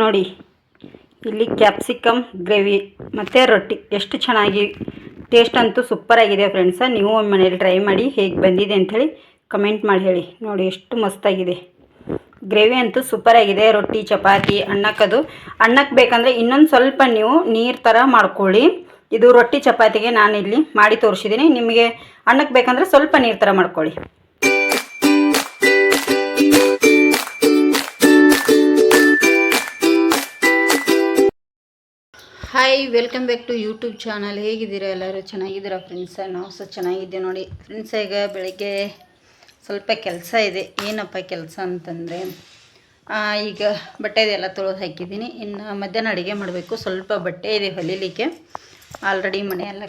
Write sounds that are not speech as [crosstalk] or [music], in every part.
ನೋಡಿ, ಇಲ್ಲಿ capsicum gravy ಮತ್ತು ರೊಟ್ಟಿ. ಎಷ್ಟು ಚೆನ್ನಾಗಿ ಟೇಸ್ಟ್ ಅಂತೂ ಸೂಪರಾಗಿದೆ ಫ್ರೆಂಡ್ಸ ನೀವು ಒಂದು ಮನೇಲಿ ಟ್ರೈ ಮಾಡಿ ಹೇಗೆ ಬಂದಿದೆ ಅಂಥೇಳಿ ಕಮೆಂಟ್ ಮಾಡಿ ಹೇಳಿ. ನೋಡಿ, ಎಷ್ಟು ಮಸ್ತಾಗಿದೆ. ಗ್ರೇವಿ ಅಂತೂ ಸೂಪರಾಗಿದೆ ರೊಟ್ಟಿ, ಚಪಾತಿ ಅನ್ನಕ್ಕದು ಅನ್ನಕ್ಕೆ ಬೇಕಂದರೆ ಇನ್ನೊಂದು ಸ್ವಲ್ಪ ನೀವು ನೀರು ಥರ ಮಾಡ್ಕೊಳ್ಳಿ. ಇದು ರೊಟ್ಟಿ, ಚಪಾತಿಗೆ ನಾನು ಇಲ್ಲಿ ಮಾಡಿ ತೋರಿಸಿದ್ದೀನಿ. ನಿಮಗೆ ಅನ್ನಕ್ಕೆ ಬೇಕಂದರೆ ಸ್ವಲ್ಪ ನೀರು ಥರ ಮಾಡ್ಕೊಳ್ಳಿ. Hi welcome back to YouTube channel ಹೇಗಿದ್ದೀರಾ ಎಲ್ಲರೂ? ಚೆನ್ನಾಗಿದ್ದೀರಾ ಫ್ರೆಂಡ್ಸ ನಾವು ಸಹ ಚೆನ್ನಾಗಿದ್ದೆ ನೋಡಿ. ಫ್ರೆಂಡ್ಸ್ ಈಗ ಬೆಳಗ್ಗೆ ಸ್ವಲ್ಪ ಕೆಲಸ ಇದೆ. ಏನಪ್ಪ ಕೆಲಸ ಅಂತಂದರೆ ಈಗ ಬಟ್ಟೆದೆಲ್ಲ ತೊಳೆದು ಹಾಕಿದ್ದೀನಿ. ಇನ್ನು ಮಧ್ಯಾಹ್ನ ಅಡುಗೆ ಮಾಡಬೇಕು. ಸ್ವಲ್ಪ ಬಟ್ಟೆ ಇದೆ ಹೊಲಿಲಿಕ್ಕೆ. ಆಲ್ರೆಡಿ ಮನೆಯೆಲ್ಲ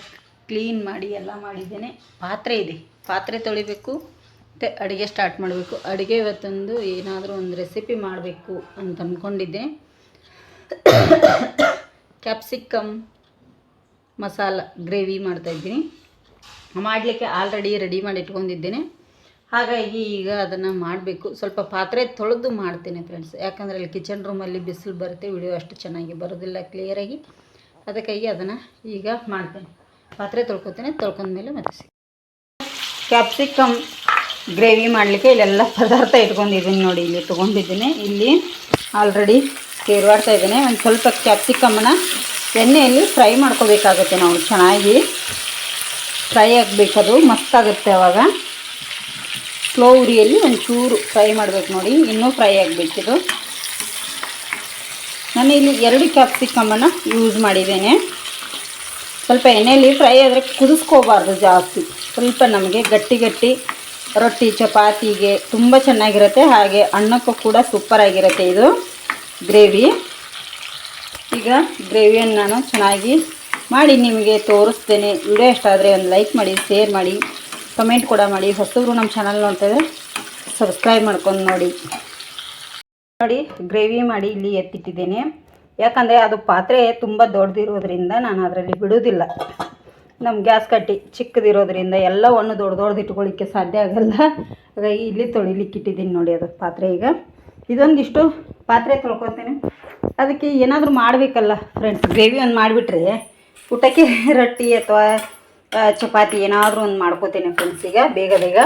ಕ್ಲೀನ್ ಮಾಡಿ ಎಲ್ಲ ಮಾಡಿದ್ದೇನೆ. ಪಾತ್ರೆ ಇದೆ. ಪಾತ್ರೆ ತೊಳಿಬೇಕು. ಮತ್ತು ಅಡುಗೆ ಸ್ಟಾರ್ಟ್ ಮಾಡಬೇಕು. ಅಡುಗೆ ಇವತ್ತೊಂದು ಏನಾದರೂ ಒಂದು ರೆಸಿಪಿ ಮಾಡಬೇಕು ಅಂತ ಅಂದ್ಕೊಂಡಿದ್ದೆ ಕ್ಯಾಪ್ಸಿಕಮ್ ಮಸಾಲ ಗ್ರೇವಿ ಮಾಡ್ತಾಯಿದ್ದೀನಿ ಮಾಡಲಿಕ್ಕೆ ಆಲ್ರೆಡಿ ರೆಡಿ ಮಾಡಿ ಇಟ್ಕೊಂಡಿದ್ದೇನೆ. ಹಾಗಾಗಿ ಈಗ ಅದನ್ನು ಮಾಡಬೇಕು. ಸ್ವಲ್ಪ ಪಾತ್ರೆ ತೊಳೆದು ಮಾಡ್ತೀನಿ ಫ್ರೆಂಡ್ಸ್ ಯಾಕಂದರೆ ಅಲ್ಲಿ ಕಿಚನ್ ರೂಮಲ್ಲಿ ಬಿಸಿಲು ಬರುತ್ತೆ ವಿಡಿಯೋ ಅಷ್ಟು ಚೆನ್ನಾಗಿ ಬರೋದಿಲ್ಲ ಕ್ಲಿಯರಾಗಿ ಅದಕ್ಕಾಗಿ ಅದನ್ನು ಈಗ ಮಾಡ್ತೇನೆ. ಪಾತ್ರೆ ತೊಳ್ಕೊತೇನೆ. ತೊಳ್ಕೊಂಡ್ಮೇಲೆ ಮತ್ತೆ ಕ್ಯಾಪ್ಸಿಕಮ್ ಗ್ರೇವಿ ಮಾಡಲಿಕ್ಕೆ ಇಲ್ಲೆಲ್ಲ ಪದಾರ್ಥ ಇಟ್ಕೊಂಡಿದ್ದೀನಿ ನೋಡಿ, ಇಲ್ಲಿ ತೊಗೊಂಡಿದ್ದೀನಿ. ಇಲ್ಲಿ ಆಲ್ರೆಡಿ ಕೇರ್ವಾಡ್ತಾ ಇದ್ದೇನೆ. ಒಂದು ಸ್ವಲ್ಪ ಕ್ಯಾಪ್ಸಿಕಮ್ಮನ್ನ ಎಣ್ಣೆಯಲ್ಲಿ ಫ್ರೈ ಮಾಡ್ಕೋಬೇಕಾಗುತ್ತೆ ನಾವು ಚೆನ್ನಾಗಿ. ಫ್ರೈ ಆಗಬೇಕದು ಮಸ್ತಾಗುತ್ತೆ ಅವಾಗ. ಸ್ಲೋ ಉರಿಯಲ್ಲಿ ಒಂಚೂರು ಫ್ರೈ ಮಾಡಬೇಕು ನೋಡಿ, ಇನ್ನೂ ಫ್ರೈ ಆಗಬೇಕಿದು ನಾನು ಇಲ್ಲಿ ಎರಡು ಕ್ಯಾಪ್ಸಿಕಮ್ಮನ್ನು ಯೂಸ್ ಮಾಡಿದ್ದೇನೆ. ಸ್ವಲ್ಪ ಎಣ್ಣೆಯಲ್ಲಿ ಫ್ರೈ ಆದರೆ ಕುದಿಸ್ಕೋಬಾರ್ದು ಜಾಸ್ತಿ. ಸ್ವಲ್ಪ ನಮಗೆ ಗಟ್ಟಿ ಗಟ್ಟಿ ರೊಟ್ಟಿ, ಚಪಾತಿಗೆ ತುಂಬ ಚೆನ್ನಾಗಿರುತ್ತೆ. ಹಾಗೆ ಅನ್ನಕ್ಕೂ ಕೂಡ ಸೂಪರಾಗಿರುತ್ತೆ ಇದು. ಗ್ರೇವಿ. ಈಗ ಗ್ರೇವಿಯನ್ನು ನಾನು ಚೆನ್ನಾಗಿ ಮಾಡಿ ನಿಮಗೆ ತೋರಿಸ್ತೇನೆ. ವಿಡಿಯೋ ಇಷ್ಟ ಆದರೆ ಒಂದು ಲೈಕ್ ಮಾಡಿ, ಶೇರ್ ಮಾಡಿ, ಕಮೆಂಟ್ ಕೂಡ ಮಾಡಿ. ಹೊಸಬ್ರು ನಮ್ಮ ಚಾನಲ್ ನೋಡ್ತಾಯಿದ್ರೆ ಸಬ್ಸ್ಕ್ರೈಬ್ ಮಾಡ್ಕೊಂಡು ನೋಡಿ. ನೋಡಿ, ಗ್ರೇವಿ ಮಾಡಿ ಇಲ್ಲಿ ಎತ್ತಿಟ್ಟಿದ್ದೇನೆ. ಯಾಕಂದರೆ ಅದು ಪಾತ್ರೆ ತುಂಬ ದೊಡ್ಡದಿರೋದ್ರಿಂದ ನಾನು ಅದರಲ್ಲಿ ಬಿಡೋದಿಲ್ಲ ನಮ್ಮ ಗ್ಯಾಸ್ ಕಟ್ಟಿ ಚಿಕ್ಕದಿರೋದ್ರಿಂದ ಎಲ್ಲವನ್ನು ದೊಡ್ಡ ದೊಡ್ಡದು ಇಟ್ಕೊಳ್ಳಿಕ್ಕೆ ಸಾಧ್ಯ ಆಗಲ್ಲ. ಹಾಗಾಗಿ ಇಲ್ಲಿ ತೊಳಿಲಿಕ್ಕೆ ಇಟ್ಟಿದ್ದೀನಿ ನೋಡಿ ಅದು ಪಾತ್ರೆ ಈಗ. ಇದೊಂದಿಷ್ಟು ಪಾತ್ರೆ ತೊಳ್ಕೊತೀನಿ. ಅದಕ್ಕೆ ಏನಾದರೂ ಮಾಡಬೇಕಲ್ಲ ಫ್ರೆಂಡ್ಸ್ ಗ್ರೇವಿ ಒಂದು ಮಾಡಿಬಿಟ್ರೆ ಊಟಕ್ಕೆ [laughs] ರೊಟ್ಟಿ ಅಥವಾ ಚಪಾತಿ ಏನಾದರೂ ಒಂದು ಮಾಡ್ಕೋತೇನೆ ಫ್ರೆಂಡ್ಸ್ ಈಗ ಬೇಗ ಬೇಗ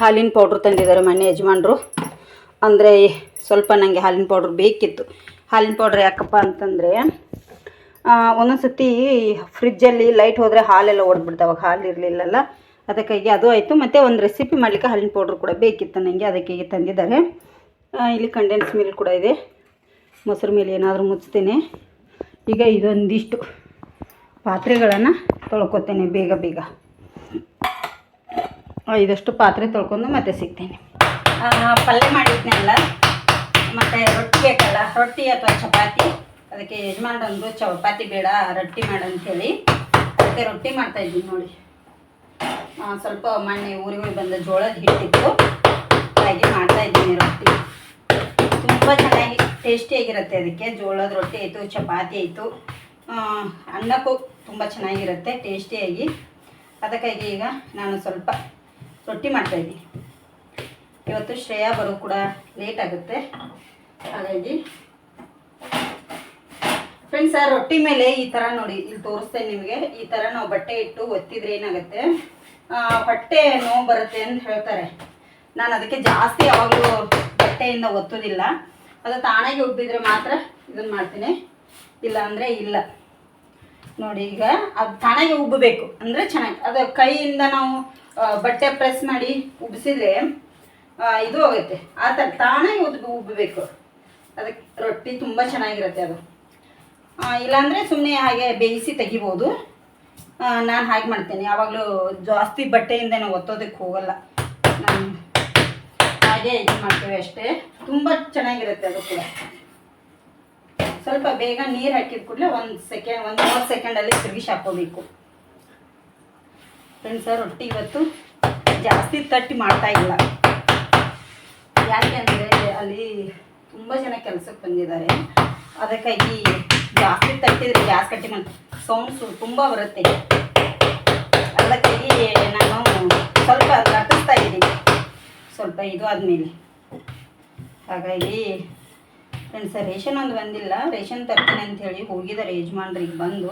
ಹಾಲಿನ ಪೌಡ್ರ್ ತಂದಿದ್ದಾರೆ ಮನೆ ಯಜಮಾನರು. ಅಂದರೆ ಸ್ವಲ್ಪ ನನಗೆ ಹಾಲಿನ ಪೌಡ್ರ್ ಬೇಕಿತ್ತು. ಹಾಲಿನ ಪೌಡ್ರ್ ಯಾಕಪ್ಪ ಅಂತಂದರೆ ಒಂದೊಂದು ಸತಿ ಫ್ರಿಜ್ಜಲ್ಲಿ ಲೈಟ್ ಹೋದರೆ ಹಾಲೆಲ್ಲ ಒಡೆದ್ಬಿಡ್ತಾವೆ. ಹಾಲು ಇರಲಿಲ್ಲಲ್ಲ. ಅದಕ್ಕಾಗಿ ಅದು ಆಯಿತು. ಮತ್ತು ಒಂದು ರೆಸಿಪಿ ಮಾಡಲಿಕ್ಕೆ ಹಾಲಿನ ಪೌಡ್ರ್ ಕೂಡ ಬೇಕಿತ್ತು ನನಗೆ ಅದಕ್ಕೆ ತಂದಿದ್ದಾರೆ. ಇಲ್ಲಿ ಕಂಡೆನ್ಸ್ ಮಿಲ್ಕ್ ಕೂಡ ಇದೆ. ಮೊಸರು ಮೇಲೆ ಏನಾದರೂ ಮುಚ್ತೇನೆ. ಈಗ ಇದೊಂದಿಷ್ಟು ಪಾತ್ರೆಗಳನ್ನು ತೊಳ್ಕೊತೇನೆ ಬೇಗ ಬೇಗ. ಇದಷ್ಟು ಪಾತ್ರೆ ತೊಳ್ಕೊಂಡು ಮತ್ತೆ ಸಿಗ್ತೇನೆ. ಪಲ್ಯ ಮಾಡಿದ್ನಲ್ಲ? ಮತ್ತು ರೊಟ್ಟಿ ಬೇಕಲ್ಲ? ರೊಟ್ಟಿ ಅಥವಾ ಚಪಾತಿ? ಅದಕ್ಕೆ ಯಜಮಾನ್ರಂದು ಚಪಾತಿ ಬೇಡ, ರೊಟ್ಟಿ ಮಾಡಂಥೇಳಿ ಅದಕ್ಕೆ ರೊಟ್ಟಿ ಮಾಡ್ತಾಯಿದ್ದೀನಿ ನೋಡಿ. ಸ್ವಲ್ಪ ಮೊನ್ನೆ ಊರಿಗೆ ಬಂದ ಜೋಳದ ಹಿಟ್ಟಿತ್ತು. ಹಾಗೆ ಮಾಡ್ತಾಯಿದ್ದೀನಿ ರೊಟ್ಟಿ. ತುಂಬ ಚೆನ್ನಾಗಿ ಟೇಸ್ಟಿಯಾಗಿರುತ್ತೆ ಅದಕ್ಕೆ. ಜೋಳದ ರೊಟ್ಟಿ ಆಯಿತು, ಚಪಾತಿ ಆಯಿತು. ಅನ್ನಕ್ಕೂ ತುಂಬ ಚೆನ್ನಾಗಿರುತ್ತೆ ಟೇಸ್ಟಿಯಾಗಿ ಅದಕ್ಕಾಗಿ ಈಗ ನಾನು ಸ್ವಲ್ಪ ರೊಟ್ಟಿ ಮಾಡ್ತಾಯಿದ್ದೀನಿ ಇವತ್ತು ಶ್ರೇಯಾ ಬರೋ ಕೂಡ ಲೇಟ್ ಆಗುತ್ತೆ. ಹಾಗಾಗಿ ಫ್ರೆಂಡ್ಸ್ ಆ ರೊಟ್ಟಿ ಮೇಲೆ ಈ ಥರ ನೋಡಿ, ಇಲ್ಲಿ ತೋರಿಸ್ತೇನೆ ನಿಮಗೆ. ಈ ಥರ ನಾವು ಬಟ್ಟೆ ಇಟ್ಟು ಒತ್ತಿದ್ರೆ ಏನಾಗುತ್ತೆ? ಹೊಟ್ಟೆ ನೋವು ಬರುತ್ತೆ ಅಂತ ಹೇಳ್ತಾರೆ. ನಾನು ಅದಕ್ಕೆ ಜಾಸ್ತಿ ಯಾವಾಗಲೂ ಬಟ್ಟೆಯಿಂದ ಒತ್ತೋದಿಲ್ಲ. ಅದು ತಾನಾಗಿ ಉಬ್ಬಿದ್ರೆ ಮಾತ್ರ ಇದನ್ನು ಮಾಡ್ತೀನಿ. ಇಲ್ಲ ಅಂದರೆ ಇಲ್ಲ. ನೋಡಿ ಈಗ ಅದು ತಾನಾಗೆ ಉಬ್ಬಬೇಕು ಅಂದರೆ ಚೆನ್ನಾಗಿ ಅದು ಕೈಯಿಂದ ನಾವು ಬಟ್ಟೆ ಪ್ರೆಸ್ ಮಾಡಿ ಉಬ್ಬಿಸಿದ್ರೆ ಇದು ಹೋಗುತ್ತೆ. ಆ ಥರ ತಾನಾಗಿ ಉದ್ದು ಉಬ್ಬಬೇಕು ಅದಕ್ಕೆ ರೊಟ್ಟಿ ತುಂಬ ಚೆನ್ನಾಗಿರುತ್ತೆ ಅದು. ಇಲ್ಲಾಂದರೆ ಸುಮ್ಮನೆ ಹಾಗೆ ಬೇಯಿಸಿ ತೆಗಿಬೋದು. ನಾನು ಹಾಗೆ ಮಾಡ್ತೇನೆ. ಯಾವಾಗಲೂ ಜಾಸ್ತಿ ಬಟ್ಟೆಯಿಂದನೂ ಒತ್ತೋದಕ್ಕೆ ಹೋಗಲ್ಲ. ನಾನು ಹಾಗೆ ಇದು ಮಾಡ್ತೇವೆ ಅಷ್ಟೇ. ತುಂಬ ಚೆನ್ನಾಗಿರುತ್ತೆ ಅದು ಕೂಡ. ಸ್ವಲ್ಪ ಬೇಗ ನೀರು ಹಾಕಿದ ಕೂಡಲೇ ಒಂದು ಸೆಕೆಂಡ್ ಒಂದು ಮೂವತ್ತು ಸೆಕೆಂಡಲ್ಲಿ ತಿರುಗಿಸಿ ಹಾಕೋಬೇಕು ಫ್ರೆಂಡ್ಸ ರೊಟ್ಟಿ ಇವತ್ತು ಜಾಸ್ತಿ ತಟ್ಟಿ ಮಾಡ್ತಾ ಇಲ್ಲ. ಯಾಕೆ ಅಂದರೆ ಅಲ್ಲಿ ತುಂಬ ಜನ ಕೆಲಸಕ್ಕೆ ಬಂದಿದ್ದಾರೆ. ಅದಕ್ಕಾಗಿ ಜಾಸ್ತಿ ತಟ್ಟಿದ್ರೆ ಗ್ಯಾಸ್ ಕಟ್ಟಿ ಮಾಡಿ ಸೌಂಡ್ಸು ತುಂಬ ಬರುತ್ತೆ. ಅದಕ್ಕಾಗಿ ನಾನು ಸ್ವಲ್ಪ ನಟಿಸ್ತಾ ಇದ್ದೀನಿ. ಸ್ವಲ್ಪ ಇದು ಆದಮೇಲೆ. ಹಾಗಾಗಿ ಫ್ರೆಂಡ್ಸ್, ರೇಷನ್ ಒಂದು ಬಂದಿಲ್ಲ. ರೇಷನ್ ತರ್ತೀನಿ ಅಂತ ಹೇಳಿ ಹೋಗಿದ್ದಾರೆ ಯಜಮಾನ್ರಿಗೆ ಬಂದು.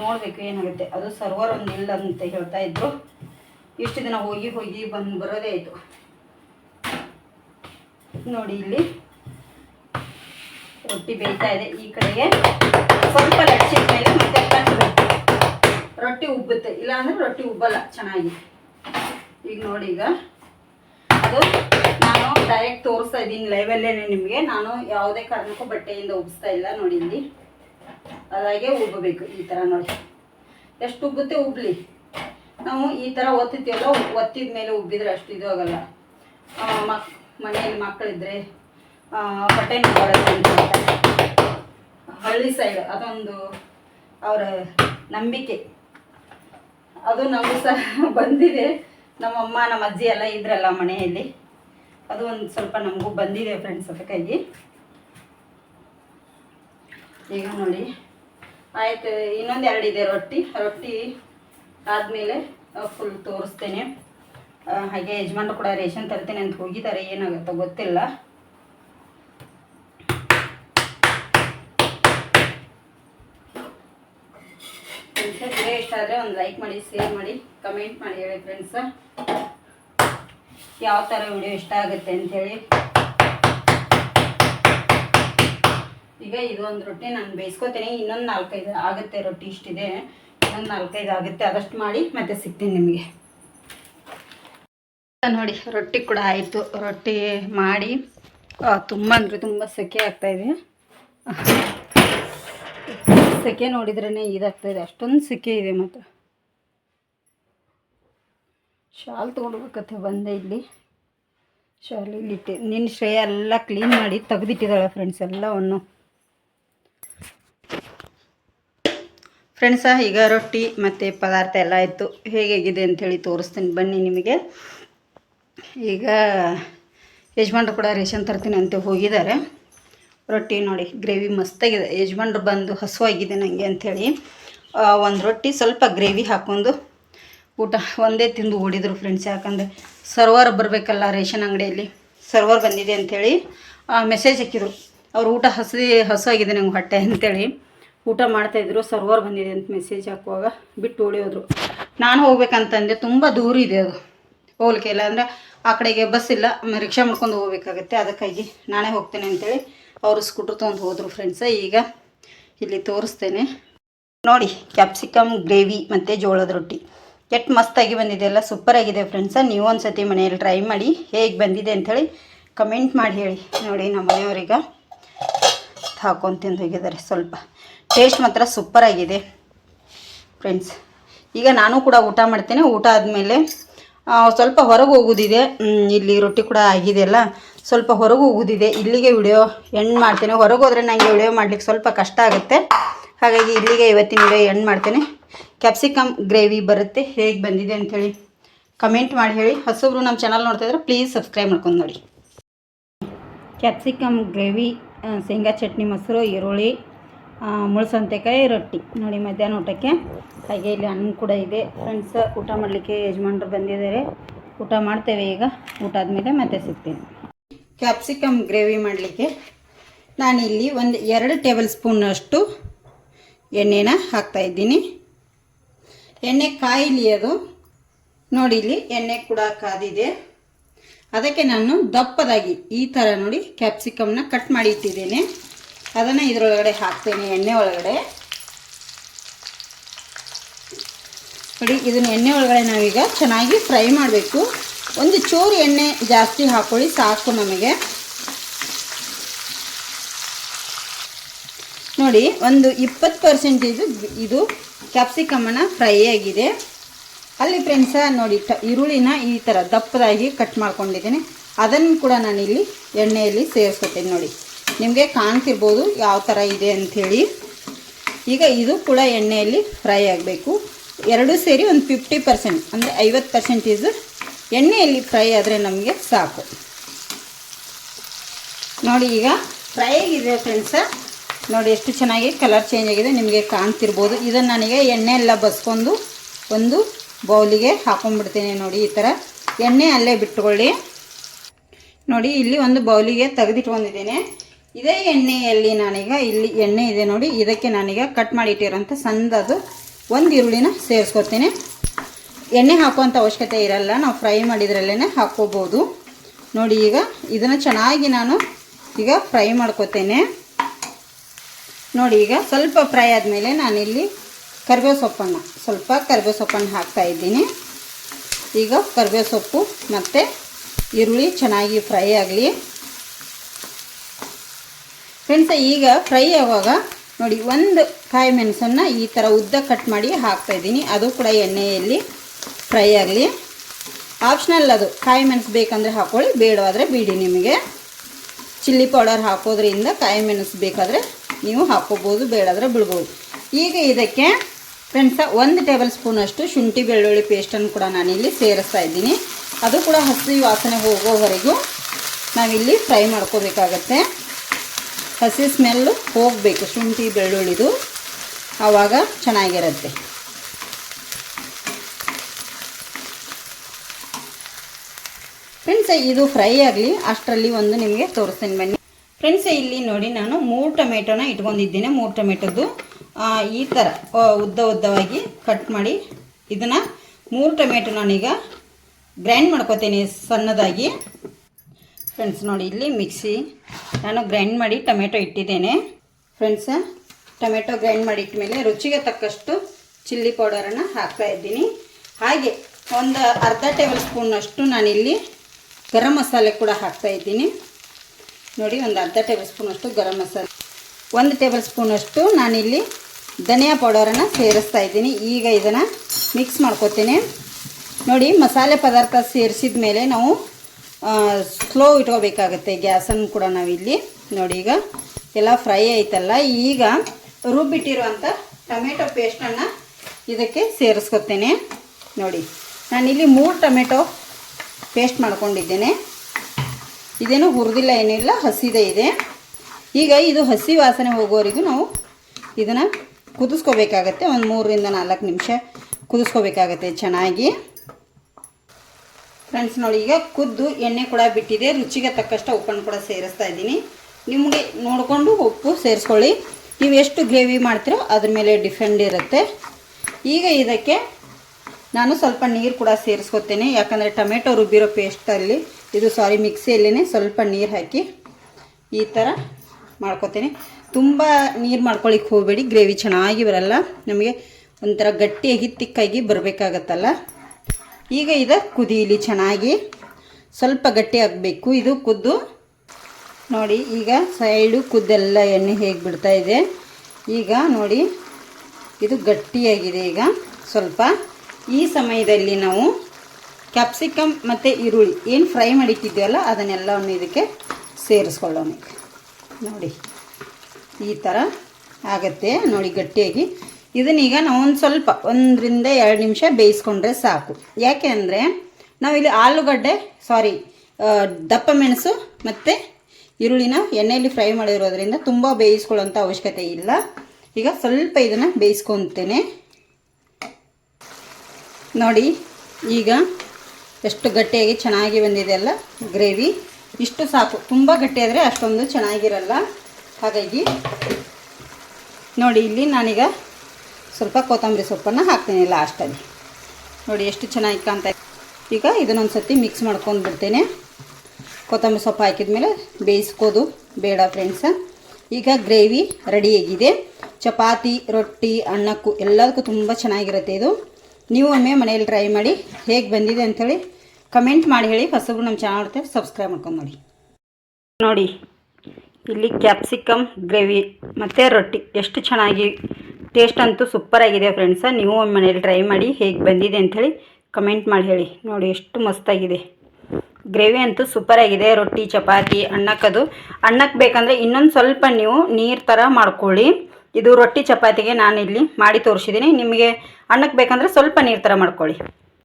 ನೋಡಬೇಕು ಏನಾಗುತ್ತೆ. ಅದು ಸರ್ವರ್ ಒಂದು ಇಲ್ಲ ಅಂತ ಹೇಳ್ತಾ ಇದ್ರು. ಇಷ್ಟು ದಿನ ಹೋಗಿ ಹೋಗಿ ಬಂದು ಬರೋದೇ ಆಯಿತು ನೋಡಿ ಇಲ್ಲಿ. ರೊಟ್ಟಿ ಬೇಯ್ತಾ ಇದೆ. ಈ ಕಡೆಗೆ ಸ್ವಲ್ಪ ಲಟ್ಸಿದ ಮೇಲೆ ಮತ್ತೆ ಕಟ್ಟಬೇಕು ರೊಟ್ಟಿ ಉಬ್ಬುತ್ತೆ. ಇಲ್ಲಾಂದ್ರೆ ರೊಟ್ಟಿ ಉಬ್ಬಲ್ಲ ಚೆನ್ನಾಗಿ. ಈಗ ನೋಡಿ ಈಗ. ಅದು ನಾನು ಡೈರೆಕ್ಟ್ ತೋರಿಸ್ತಾ ಇದ್ದೀನಿ ಲೈವಲ್ಲೇ ನಿಮಗೆ. ನಾನು ಯಾವುದೇ ಕಾರಣಕ್ಕೂ ಬಟ್ಟೆಯಿಂದ ಉಬ್ಸ್ತಾ ಇಲ್ಲ ನೋಡಿ ಇಲ್ಲಿ ಅದಾಗೆ ಉಬ್ಬಬೇಕು ಈ ಥರ ನೋಡಿ. ಎಷ್ಟು ಉಬ್ಬುತ್ತೆ ಉಬ್ಲಿ ನಾವು ಈ ಥರ ಒತ್ತಿತೀವಲ್ಲ ಒತ್ತಿದ ಮೇಲೆ ಉಬ್ಬಿದ್ರೆ ಅಷ್ಟು ಇದು ಆಗಲ್ಲ. ಮಕ್, ಮನೆಯಲ್ಲಿ ಮಕ್ಕಳಿದ್ರೆ ಬಟ್ಟೆ ಹಳ್ಳಿ ಸೈಡ್ ಅದೊಂದು ಅವರ ನಂಬಿಕೆ. ಅದು ನಮಗೂ ಸಹ ಬಂದಿದೆ. ನಮ್ಮಮ್ಮ ನಮ್ಮ ಅಜ್ಜಿ ಎಲ್ಲ ಇದ್ರಲ್ಲ ಮನೆಯಲ್ಲಿ. ಅದು ಒಂದು ಸ್ವಲ್ಪ ನಮಗೂ ಬಂದಿದೆ ಫ್ರೆಂಡ್ಸ್ ಅದಕ್ಕಾಗಿ ಈಗ ನೋಡಿ. ಆಯಿತು, ಇನ್ನೊಂದು ಎರಡು ಇದೆ ರೊಟ್ಟಿ. ರೊಟ್ಟಿ ಆದಮೇಲೆ ಫುಲ್ ತೋರಿಸ್ತೇನೆ. ಹಾಗೆ ಯಜಮಾನ್ರು ಕೂಡ ರೇಷನ್ ತರ್ತೇನೆ ಅಂತ ಹೋಗಿದ್ದಾರೆ. ಏನಾಗುತ್ತೋ ಗೊತ್ತಿಲ್ಲ ಫ್ರೆಂಡ್ಸ್ ವಿಡಿಯೋ ಇಷ್ಟ ಆದರೆ ಒಂದು ಲೈಕ್ ಮಾಡಿ ಶೇರ್ ಮಾಡಿ ಕಮೆಂಟ್ ಮಾಡಿ ಹೇಳಿ ಫ್ರೆಂಡ್ಸ ಯಾವ ಥರ ವಿಡಿಯೋ ಇಷ್ಟ ಆಗುತ್ತೆ ಅಂಥೇಳಿ ಈಗ ಇದೊಂದು ರೊಟ್ಟಿ ನಾನು ಬೇಯಿಸ್ಕೊತೀನಿ. ಇನ್ನೊಂದು ನಾಲ್ಕೈದು ಆಗುತ್ತೆ ರೊಟ್ಟಿ ಇಷ್ಟಿದೆ. ಇನ್ನೊಂದು ನಾಲ್ಕೈದು ಆಗುತ್ತೆ, ಅದಷ್ಟು ಮಾಡಿ ಮತ್ತೆ ಸಿಗ್ತೀನಿ ನಿಮಗೆ. ನೋಡಿ, ರೊಟ್ಟಿ ಕೂಡ ಆಯಿತು. ರೊಟ್ಟಿ ಮಾಡಿ ತುಂಬ ಅಂದರೆ ತುಂಬ ಸೆಕೆ ಆಗ್ತಾಯಿದೆ ಸೆಕೆ ನೋಡಿದ್ರೇ ಇದಾಗ್ತಾಯಿದೆ ಅಷ್ಟೊಂದು ಸೆಕೆ ಇದೆ ಮಾತ್ರ. ಶಾಲ್ ತೊಗೊಳ್ಬೇಕತ್ತೆ ಬಂದೆ ಇಲ್ಲಿ. ಶಾಲ್ ಇಲ್ಲಿಟ್ಟೆ ನಿನ್ನ ಶ್ರೇಯ ಎಲ್ಲ ಕ್ಲೀನ್ ಮಾಡಿ ತೆಗೆದಿಟ್ಟಿದ್ದಾಳೆ ಫ್ರೆಂಡ್ಸ್ ಎಲ್ಲವನ್ನು ಫ್ರೆಂಡ್ಸ ಈಗ ರೊಟ್ಟಿ ಮತ್ತು ಪದಾರ್ಥ ಎಲ್ಲ ಆಯಿತು. ಹೇಗಾಗಿದೆ ಅಂಥೇಳಿ ತೋರಿಸ್ತೀನಿ. ಬನ್ನಿ ನಿಮಗೆ. ಈಗ ಯಜಮಾನ್ರು ಕೂಡ ರೇಷನ್ ತರ್ತೀನಿ ಅಂತ ಹೋಗಿದ್ದಾರೆ. ರೊಟ್ಟಿ ನೋಡಿ, ಗ್ರೇವಿ ಮಸ್ತಾಗಿದೆ. ಯಜಮಾನ್ರು ಬಂದು ಹಸುವಾಗಿದೆ ನನಗೆ ಅಂಥೇಳಿ ಒಂದು ರೊಟ್ಟಿ ಸ್ವಲ್ಪ ಗ್ರೇವಿ ಹಾಕ್ಕೊಂಡು ಊಟ ಒಂದೇ ತಿಂದು ಓಡಿದ್ರು ಫ್ರೆಂಡ್ಸ್ ಯಾಕಂದರೆ ಸರ್ವರ್ ಬರಬೇಕಲ್ಲ ರೇಷನ್ ಅಂಗಡಿಯಲ್ಲಿ. ಸರ್ವರ್ ಬಂದಿದೆ ಅಂಥೇಳಿ ಮೆಸೇಜ್ ಹಾಕಿದರು. ಅವ್ರು ಊಟ ಹಸಿ, ಹಸುವಾಗಿದೆ ನಂಗೆ ಹೊಟ್ಟೆ ಅಂಥೇಳಿ ಊಟ ಮಾಡ್ತಾಯಿದ್ರು ಸರ್ವರ್ ಬಂದಿದೆ ಅಂತ ಮೆಸೇಜ್ ಹಾಕುವಾಗ ಬಿಟ್ಟು ಓಡಿಯೋದ್ರು ನಾನು ಹೋಗ್ಬೇಕಂತಂದೆ ತುಂಬ ದೂರ ಇದೆ ಅದು. ಹೋಗ್ಲಿಕ್ಕೆ ಇಲ್ಲ ಅಂದರೆ ಆ ಕಡೆಗೆ ಬಸ್ ಇಲ್ಲ, ರಿಕ್ಷಾ ಮಾಡ್ಕೊಂಡು ಹೋಗ್ಬೇಕಾಗತ್ತೆ. ಅದಕ್ಕಾಗಿ ನಾನೇ ಹೋಗ್ತೇನೆ ಅಂತೇಳಿ ಅವರು ಸ್ಕೂಟ್ರ್ ತೊಗೊಂಡು ಹೋದರು ಫ್ರೆಂಡ್ಸ ಈಗ ಇಲ್ಲಿ ತೋರಿಸ್ತೇನೆ. ನೋಡಿ ಕ್ಯಾಪ್ಸಿಕಮ್ ಗ್ರೇವಿ ಮತ್ತು ಜೋಳದ ರೊಟ್ಟಿ. ಎಷ್ಟು ಮಸ್ತಾಗಿ ಬಂದಿದೆ ಎಲ್ಲ ಸೂಪರ್ ಆಗಿದೆ ಫ್ರೆಂಡ್ಸ ನೀವು ಒಂದು ಸತಿ ಮನೆಯಲ್ಲಿ ಟ್ರೈ ಮಾಡಿ, ಹೇಗೆ ಬಂದಿದೆ ಅಂಥೇಳಿ ಕಮೆಂಟ್ ಮಾಡಿ ಹೇಳಿ. ನೋಡಿ, ನಮ್ಮ ಮನೆಯವ್ರೀಗ ಹಾಕೊಂಡು ತಿಂದು ಹೋಗಿದ್ದಾರೆ ಸ್ವಲ್ಪ. ಟೇಸ್ಟ್ ಮಾತ್ರ ಸೂಪರ್ ಆಗಿದೆ ಫ್ರೆಂಡ್ಸ್ ಈಗ ನಾನು ಕೂಡ ಊಟ ಮಾಡ್ತೇನೆ. ಊಟ ಆದಮೇಲೆ ಸ್ವಲ್ಪ ಹೊರಗೆ ಹೋಗೋದಿದೆ. ಇಲ್ಲಿ ರೊಟ್ಟಿ ಕೂಡ ಆಗಿದೆಯಲ್ಲ ಸ್ವಲ್ಪ ಹೊರಗೆ ಹೋಗೋದಿದೆ ಇಲ್ಲಿಗೆ ವಿಡಿಯೋ ಎಂಡ್ ಮಾಡ್ತೇನೆ. ಹೊರಗೆ ಹೋದರೆ ನನಗೆ ವಿಡಿಯೋ ಮಾಡ್ಲಿಕ್ಕೆ ಸ್ವಲ್ಪ ಕಷ್ಟ ಆಗುತ್ತೆ. ಹಾಗಾಗಿ ಇಲ್ಲಿಗೆ ಇವತ್ತಿನ ವಿಡಿಯೋ ಎಂಡ್ ಮಾಡ್ತೇನೆ. ಕ್ಯಾಪ್ಸಿಕಮ್ ಗ್ರೇವಿ ಬರುತ್ತೆ. ಹೇಗೆ ಬಂದಿದೆ ಅಂಥೇಳಿ ಕಮೆಂಟ್ ಮಾಡಿ ಹೇಳಿ. ಹೊಸಬ್ರು ನಮ್ಮ ಚಾನಲ್ ನೋಡ್ತಾ ಇದ್ರೆ ಪ್ಲೀಸ್ ಸಬ್ಸ್ಕ್ರೈಬ್ ಮಾಡ್ಕೊಂಡು ನೋಡಿ. ಕ್ಯಾಪ್ಸಿಕಮ್ ಗ್ರೇವಿ ಶೇಂಗಾ ಚಟ್ನಿ, ಮೊಸರು, ಈರುಳ್ಳಿ ಮುಳ್ಸಂತೆಕಾಯಿ, ರೊಟ್ಟಿ. ನೋಡಿ ಮಧ್ಯಾಹ್ನ ಊಟಕ್ಕೆ. ಹಾಗೆ ಇಲ್ಲಿ ಅನ್ನ ಕೂಡ ಇದೆ. ಫ್ರೆಂಡ್ಸ್ ಊಟ ಮಾಡಲಿಕ್ಕೆ ಯಜಮಾನರು ಬಂದಿದ್ದಾರೆ. ಊಟ ಮಾಡ್ತೇವೆ ಈಗ. ಊಟ ಆದಮೇಲೆ ಮತ್ತೆ ಸಿಗ್ತೀನಿ. ಕ್ಯಾಪ್ಸಿಕಮ್ ಗ್ರೇವಿ ಮಾಡಲಿಕ್ಕೆ ನಾನಿಲ್ಲಿ ಒಂದು ಎರಡು ಟೇಬಲ್ ಸ್ಪೂನಷ್ಟು ಎಣ್ಣೆನ ಹಾಕ್ತಾಯಿದ್ದೀನಿ ಎಣ್ಣೆ ಕಾಯಿಲಿ ಅದು. ನೋಡಿ ಇಲ್ಲಿ ಎಣ್ಣೆ ಕೂಡ ಕಾದಿದೆ. ಅದಕ್ಕೆ ನಾನು ದಪ್ಪದಾಗಿ ಈ ಥರ ನೋಡಿ ಕ್ಯಾಪ್ಸಿಕಮ್ನ ಕಟ್ ಮಾಡಿ ಇಟ್ಟಿದ್ದೇನೆ. ಅದನ್ನು ಇದರೊಳಗಡೆ ಹಾಕ್ತೇನೆ ಎಣ್ಣೆ ಒಳಗಡೆ. ನೋಡಿ, ಇದನ್ನು ಎಣ್ಣೆ ಒಳಗಡೆ ನಾವೀಗ ಚೆನ್ನಾಗಿ ಫ್ರೈ ಮಾಡಬೇಕು. ಒಂದು ಚೂರು ಎಣ್ಣೆ ಜಾಸ್ತಿ ಹಾಕೊಳ್ಳಿ, ಸಾಕು ನಮಗೆ. ನೋಡಿ, ಒಂದು ಇಪ್ಪತ್ತು ಪರ್ಸೆಂಟೇಜು ಇದು ಕ್ಯಾಪ್ಸಿಕಮ್ಮನ ಫ್ರೈ ಆಗಿದೆ. ಅಲ್ಲಿ ಫ್ರೆಂಡ್ಸ ನೋಡಿ ಟ ಈರುಳ್ಳಿನ ಈ ಥರ ದಪ್ಪದಾಗಿ ಕಟ್ ಮಾಡ್ಕೊಂಡಿದ್ದೀನಿ. ಅದನ್ನು ಕೂಡ ನಾನಿಲ್ಲಿ ಎಣ್ಣೆಯಲ್ಲಿ ಸೇರಿಸ್ಕೊತೀನಿ ನೋಡಿ. ನಿಮಗೆ ಕಾಣ್ತಿರ್ಬೋದು ಯಾವ ಥರ ಇದೆ ಅಂಥೇಳಿ. ಈಗ ಇದು ಕೂಡ ಎಣ್ಣೆಯಲ್ಲಿ ಫ್ರೈ ಆಗಬೇಕು. ಎರಡೂ ಸೇರಿ ಒಂದು ಫಿಫ್ಟಿ ಪರ್ಸೆಂಟ್, ಅಂದರೆ ಐವತ್ತು ಪರ್ಸೆಂಟೇಜು ಎಣ್ಣೆಯಲ್ಲಿ ಫ್ರೈ ಆದರೆ ನಮಗೆ ಸಾಕು. ನೋಡಿ ಈಗ ಫ್ರೈ ಆಗಿದೆ ಫ್ರೆಂಡ್ಸ ನೋಡಿ ಎಷ್ಟು ಚೆನ್ನಾಗಿ ಕಲರ್ ಚೇಂಜ್ ಆಗಿದೆ, ನಿಮಗೆ ಕಾಣ್ತಿರ್ಬೋದು. ಇದನ್ನು ನನಗೆ ಎಣ್ಣೆ ಎಲ್ಲ ಬಸ್ಕೊಂಡು ಒಂದು ಬೌಲಿಗೆ ಹಾಕೊಂಡ್ಬಿಡ್ತೀನಿ ನೋಡಿ ಈ ಥರ ಎಣ್ಣೆ ಅಲ್ಲೇ ಬಿಟ್ಕೊಳ್ಳಿ. ನೋಡಿ ಇಲ್ಲಿ ಒಂದು ಬೌಲಿಗೆ ತೆಗೆದಿಟ್ಕೊಂಡಿದ್ದೇನೆ. ಇದೇ ಎಣ್ಣೆಯಲ್ಲಿ ನಾನೀಗ ಇಲ್ಲಿ ಎಣ್ಣೆ ಇದೆ ನೋಡಿ, ಇದಕ್ಕೆ ನಾನೀಗ ಕಟ್ ಮಾಡಿ ಇಟ್ಟಿರೋಂಥ ಸಣ್ಣದು ಒಂದು ಈರುಳ್ಳಿನ ಸೇರಿಸ್ಕೊತೀನಿ ಎಣ್ಣೆ ಹಾಕುವಂಥ ಅವಶ್ಯಕತೆ ಇರಲ್ಲ. ನಾವು ಫ್ರೈ ಮಾಡಿದ್ರಲ್ಲೇ ಹಾಕ್ಕೋಬೋದು ನೋಡಿ ಈಗ ಇದನ್ನು ಚೆನ್ನಾಗಿ ನಾನು ಈಗ ಫ್ರೈ ಮಾಡ್ಕೊತೇನೆ. ನೋಡಿ ಈಗ ಸ್ವಲ್ಪ ಫ್ರೈ ಆದಮೇಲೆ ನಾನಿಲ್ಲಿ ಕರಿಬೇವು ಸೊಪ್ಪನ್ನು, ಸ್ವಲ್ಪ ಕರಿಬೇವು ಸೊಪ್ಪನ್ನು ಹಾಕ್ತಾ ಇದ್ದೀನಿ. ಈಗ ಕರಿಬೇವು ಸೊಪ್ಪು ಮತ್ತು ಈರುಳ್ಳಿ ಚೆನ್ನಾಗಿ ಫ್ರೈ ಆಗಲಿ. ಫ್ರೆಂಡ್ಸ, ಈಗ ಫ್ರೈ ಆಗುವಾಗ ನೋಡಿ ಒಂದು ಕಾಯಿ ಮೆಣಸನ್ನು ಈ ಥರ ಉದ್ದ ಕಟ್ ಮಾಡಿ ಹಾಕ್ತಾಯಿದ್ದೀನಿ ಅದು ಕೂಡ ಎಣ್ಣೆಯಲ್ಲಿ ಫ್ರೈ ಆಗಲಿ. ಆಪ್ಷನಲ್ ಅದು. ಕಾಯಿ ಮೆಣಸು ಬೇಕಂದರೆ ಹಾಕ್ಕೊಳ್ಳಿ ಬೇಡವಾದರೆ ಬಿಡಿ ನಿಮಗೆ. ಚಿಲ್ಲಿ ಪೌಡರ್ ಹಾಕೋದ್ರಿಂದ ಕಾಯಿ ಮೆಣಸು ಬೇಕಾದರೆ ನೀವು ಹಾಕ್ಕೋಬೋದು ಬೇಡಾದರೆ ಬಿಡ್ಬೋದು. ಈಗ ಇದಕ್ಕೆ ಫ್ರೆಂಡ್ಸ, ಒಂದು ಟೇಬಲ್ ಸ್ಪೂನಷ್ಟು ಶುಂಠಿ ಬೆಳ್ಳುಳ್ಳಿ ಪೇಸ್ಟನ್ನು ಕೂಡ ನಾನಿಲ್ಲಿ ಸೇರಿಸ್ತಾ ಇದ್ದೀನಿ. ಅದು ಕೂಡ ಹಸಿ ವಾಸನೆ ಹೋಗೋವರೆಗೂ ನಾವಿಲ್ಲಿ ಫ್ರೈ ಮಾಡ್ಕೋಬೇಕಾಗತ್ತೆ. ಹಸಿ ಸ್ಮೆಲ್ಲು ಹೋಗಬೇಕು, ಶುಂಠಿ ಬೆಳ್ಳುಳ್ಳಿದು. ಆವಾಗ ಚೆನ್ನಾಗಿರುತ್ತೆ. ಫ್ರೆಂಡ್ಸ್, ಇದು ಫ್ರೈ ಆಗಲಿ, ಅಷ್ಟರಲ್ಲಿ ಒಂದು ನಿಮಗೆ ತೋರಿಸ್ತೀನಿ ಬನ್ನಿ. ಫ್ರೆಂಡ್ಸ್, ಇಲ್ಲಿ ನೋಡಿ ನಾನು ಮೂರು ಟೊಮೆಟೊನ ಇಟ್ಕೊಂಡಿದ್ದೀನಿ, ಮೂರು ಟೊಮೆಟೊದ್ದು ಈ ಥರ ಉದ್ದ ಉದ್ದವಾಗಿ ಕಟ್ ಮಾಡಿ ಇದನ್ನು ಮೂರು ಟೊಮೆಟೊ ನಾನೀಗ ಗ್ರೈಂಡ್ ಮಾಡ್ಕೋತೀನಿ ಸಣ್ಣದಾಗಿ. ಫ್ರೆಂಡ್ಸ್, ನೋಡಿ ಇಲ್ಲಿ ಮಿಕ್ಸಿ, ನಾನು ಗ್ರೈಂಡ್ ಮಾಡಿ ಟೊಮೆಟೊ ಇಟ್ಟಿದ್ದೇನೆ. ಫ್ರೆಂಡ್ಸ, ಟೊಮೆಟೊ ಗ್ರೈಂಡ್ ಮಾಡಿ ಇಟ್ಮೇಲೆ ರುಚಿಗೆ ತಕ್ಕಷ್ಟು ಚಿಲ್ಲಿ ಪೌಡರನ್ನು ಹಾಕ್ತಾ ಇದ್ದೀನಿ. ಹಾಗೆ ಒಂದು ಅರ್ಧ ಟೇಬಲ್ ಸ್ಪೂನಷ್ಟು ನಾನಿಲ್ಲಿ ಗರಂ ಮಸಾಲೆ ಕೂಡ ಹಾಕ್ತಾ ಇದ್ದೀನಿ. ನೋಡಿ, ಒಂದು ಅರ್ಧ ಟೇಬಲ್ ಸ್ಪೂನಷ್ಟು ಗರಂ ಮಸಾಲೆ. ಒಂದು ಟೇಬಲ್ ಸ್ಪೂನಷ್ಟು ನಾನಿಲ್ಲಿ ಧನಿಯಾ ಪೌಡರನ್ನು ಸೇರಿಸ್ತಾ ಇದ್ದೀನಿ. ಈಗ ಇದನ್ನು ಮಿಕ್ಸ್ ಮಾಡ್ಕೊತೀನಿ. ನೋಡಿ, ಮಸಾಲೆ ಪದಾರ್ಥ ಸೇರಿಸಿದ ಮೇಲೆ ನಾವು ಸ್ಲೋ ಇಟ್ಕೋಬೇಕಾಗುತ್ತೆ ಗ್ಯಾಸನ್ನು ಕೂಡ ನಾವಿಲ್ಲಿ. ನೋಡಿ, ಈಗ ಎಲ್ಲ ಫ್ರೈ ಆಯ್ತಲ್ಲ. ಈಗ ರುಬ್ಬಿಟ್ಟಿರುವಂಥ ಟೊಮೆಟೊ ಪೇಸ್ಟನ್ನು ಇದಕ್ಕೆ ಸೇರಿಸ್ಕೊತೇನೆ. ನೋಡಿ, ನಾನಿಲ್ಲಿ ಮೂರು ಟೊಮೆಟೊ ಪೇಸ್ಟ್ ಮಾಡ್ಕೊಂಡಿದ್ದೇನೆ. ಇದೇನು ಹುರಿದಿಲ್ಲ, ಏನಿಲ್ಲ, ಹಸಿದೇ ಇದೆ. ಈಗ ಇದು ಹಸಿ ವಾಸನೆ ಹೋಗೋವರೆಗೂ ನಾವು ಇದನ್ನು ಕುದಿಸ್ಕೋಬೇಕಾಗತ್ತೆ. ಒಂದು ಮೂರರಿಂದ ನಾಲ್ಕು ನಿಮಿಷ ಕುದಿಸ್ಕೋಬೇಕಾಗತ್ತೆ ಚೆನ್ನಾಗಿ. ಫ್ರೆಂಡ್ಸ್ ನೋಡಿ, ಈಗ ಕುದ್ದು ಎಣ್ಣೆ ಕೂಡ ಬಿಟ್ಟಿದೆ. ರುಚಿಗೆ ತಕ್ಕಷ್ಟು ಉಪ್ಪನ್ನು ಕೂಡ ಸೇರಿಸ್ತಾ ಇದ್ದೀನಿ. ನಿಮಗೆ ನೋಡಿಕೊಂಡು ಉಪ್ಪು ಸೇರಿಸ್ಕೊಳ್ಳಿ. ನೀವು ಎಷ್ಟು ಗ್ರೇವಿ ಮಾಡ್ತೀರೋ ಅದ್ರ ಮೇಲೆ ಡಿಫೆಂಡ್ ಇರುತ್ತೆ. ಈಗ ಇದಕ್ಕೆ ನಾನು ಸ್ವಲ್ಪ ನೀರು ಕೂಡ ಸೇರಿಸ್ಕೊತೇನೆ. ಯಾಕಂದರೆ ಟೊಮೆಟೊ ರುಬ್ಬಿರೋ ಪೇಸ್ಟಲ್ಲಿ ಇದು ಸಾರಿ ಮಿಕ್ಸಿಯಲ್ಲೇ ಸ್ವಲ್ಪ ನೀರು ಹಾಕಿ ಈ ಥರ ಮಾಡ್ಕೊತೇನೆ. ತುಂಬ ನೀರು ಮಾಡ್ಕೊಳಿಕ್ಕೆ ಹೋಗಬೇಡಿ, ಗ್ರೇವಿ ಚೆನ್ನಾಗಿ ಬರಲ್ಲ. ನಮಗೆ ಒಂಥರ ಗಟ್ಟಿಯಾಗಿ, ತಿಕ್ಕಾಗಿ ಬರಬೇಕಾಗತ್ತಲ್ಲ. ಈಗ ಇದು ಕುದೀಲಿ ಚೆನ್ನಾಗಿ ಸ್ವಲ್ಪ ಗಟ್ಟಿ ಆಗಬೇಕು. ಇದು ಕುದ್ದು ನೋಡಿ, ಈಗ ಸೈಡು ಕುದ್ದೆಲ್ಲ ಎಣ್ಣೆ ಹೇಗೆ ಬಿಡ್ತಾ ಇದೆ. ಈಗ ನೋಡಿ, ಇದು ಗಟ್ಟಿಯಾಗಿದೆ ಈಗ ಸ್ವಲ್ಪ. ಈ ಸಮಯದಲ್ಲಿ ನಾವು ಕ್ಯಾಪ್ಸಿಕಮ್ ಮತ್ತು ಈರುಳ್ಳಿ ಏನು ಫ್ರೈ ಮಾಡಿಟ್ಟಿದ್ದೀವಲ್ಲ, ಅದನ್ನೆಲ್ಲವನ್ನು ಇದಕ್ಕೆ ಸೇರಿಸ್ಕೊಳ್ಳೋಣ ನೋಡಿ, ಈ ಥರ ಆಗತ್ತೆ. ನೋಡಿ, ಗಟ್ಟಿಯಾಗಿ. ಇದನ್ನೀಗ ನಾವು ಒಂದು ಸ್ವಲ್ಪ, ಒಂದರಿಂದ ಎರಡು ನಿಮಿಷ ಬೇಯಿಸ್ಕೊಂಡ್ರೆ ಸಾಕು. ಯಾಕೆ ಅಂದರೆ, ನಾವಿಲ್ಲಿ ಆಲೂಗಡ್ಡೆ ಸಾರಿ ದಪ್ಪ ಮೆಣಸು ಮತ್ತು ಈರುಳ್ಳಿನ ಎಣ್ಣೆಯಲ್ಲಿ ಫ್ರೈ ಮಾಡಿರೋದ್ರಿಂದ ತುಂಬ ಬೇಯಿಸ್ಕೊಳ್ಳೋಂಥ ಅವಶ್ಯಕತೆ ಇಲ್ಲ. ಈಗ ಸ್ವಲ್ಪ ಇದನ್ನು ಬೇಯಿಸ್ಕೊತೇನೆ. ನೋಡಿ, ಈಗ ಎಷ್ಟು ಗಟ್ಟಿಯಾಗಿ ಚೆನ್ನಾಗಿ ಬಂದಿದೆ ಅಲ್ಲ ಗ್ರೇವಿ. ಇಷ್ಟು ಸಾಕು. ತುಂಬ ಗಟ್ಟಿಯಾದರೆ ಅಷ್ಟೊಂದು ಚೆನ್ನಾಗಿರಲ್ಲ. ಹಾಗಾಗಿ ನೋಡಿ, ಇಲ್ಲಿ ನಾನೀಗ ಸ್ವಲ್ಪ ಕೊತ್ತಂಬರಿ ಸೊಪ್ಪನ್ನು ಹಾಕ್ತೀನಿ ಲಾಸ್ಟಲ್ಲಿ. ನೋಡಿ, ಎಷ್ಟು ಚೆನ್ನಾಗಿ ಕಾಣ್ತಾ ಇದೆ. ಈಗ ಇದನ್ನೊಂದು ಸರ್ತಿ ಮಿಕ್ಸ್ ಮಾಡ್ಕೊಂಡು ಬಿಡ್ತೇನೆ. ಕೊತ್ತಂಬರಿ ಸೊಪ್ಪು ಹಾಕಿದ್ಮೇಲೆ ಬೇಯಿಸ್ಕೋದು ಬೇಡ ಫ್ರೆಂಡ್ಸ ಈಗ ಗ್ರೇವಿ ರೆಡಿಯಾಗಿದೆ ಚಪಾತಿ, ರೊಟ್ಟಿ, ಅನ್ನಕ್ಕೂ ಎಲ್ಲದಕ್ಕೂ ತುಂಬ ಚೆನ್ನಾಗಿರುತ್ತೆ ಇದು. ನೀವು ಒಮ್ಮೆ ಮನೆಯಲ್ಲಿ ಟ್ರೈ ಮಾಡಿ ಹೇಗೆ ಬಂದಿದೆ ಅಂಥೇಳಿ ಕಮೆಂಟ್ ಮಾಡಿ ಹೇಳಿ. ಹೊಸಬ್ರು ನಮ್ಮ ಚಾನಲ್ ನೋಡ್ತೇವೆ ಸಬ್ಸ್ಕ್ರೈಬ್ ಮಾಡ್ಕೊಂಡು ನೋಡಿ ನೋಡಿ ಇಲ್ಲಿ ಕ್ಯಾಪ್ಸಿಕಮ್ ಗ್ರೇವಿ ಮತ್ತು ರೊಟ್ಟಿ. ಎಷ್ಟು ಚೆನ್ನಾಗಿ ಟೇಸ್ಟ್ ಅಂತೂ ಸೂಪರಾಗಿದೆ ಫ್ರೆಂಡ್ಸ ನೀವು ಒಮ್ಮೆ ಮನೇಲಿ ಟ್ರೈ ಮಾಡಿ ಹೇಗೆ ಬಂದಿದೆ ಅಂಥೇಳಿ ಕಮೆಂಟ್ ಮಾಡಿ ಹೇಳಿ. ನೋಡಿ, ಎಷ್ಟು ಮಸ್ತಾಗಿದೆ. ಗ್ರೇವಿ ಅಂತೂ ಸೂಪರಾಗಿದೆ ರೊಟ್ಟಿ, ಚಪಾತಿ ಅನ್ನಕ್ಕದು ಅನ್ನಕ್ಕೆ ಬೇಕಂದರೆ ಇನ್ನೊಂದು ಸ್ವಲ್ಪ ನೀವು ನೀರು ಥರ ಮಾಡ್ಕೊಳ್ಳಿ. ಇದು ರೊಟ್ಟಿ ಚಪಾತಿಗೆ ನಾನು ಇಲ್ಲಿ ಮಾಡಿ ತೋರಿಸಿದ್ದೀನಿ. ನಿಮಗೆ ಅನ್ನಕ್ಕೆ ಬೇಕಂದರೆ ಸ್ವಲ್ಪ ನೀರು ಥರ ಮಾಡ್ಕೊಳ್ಳಿ.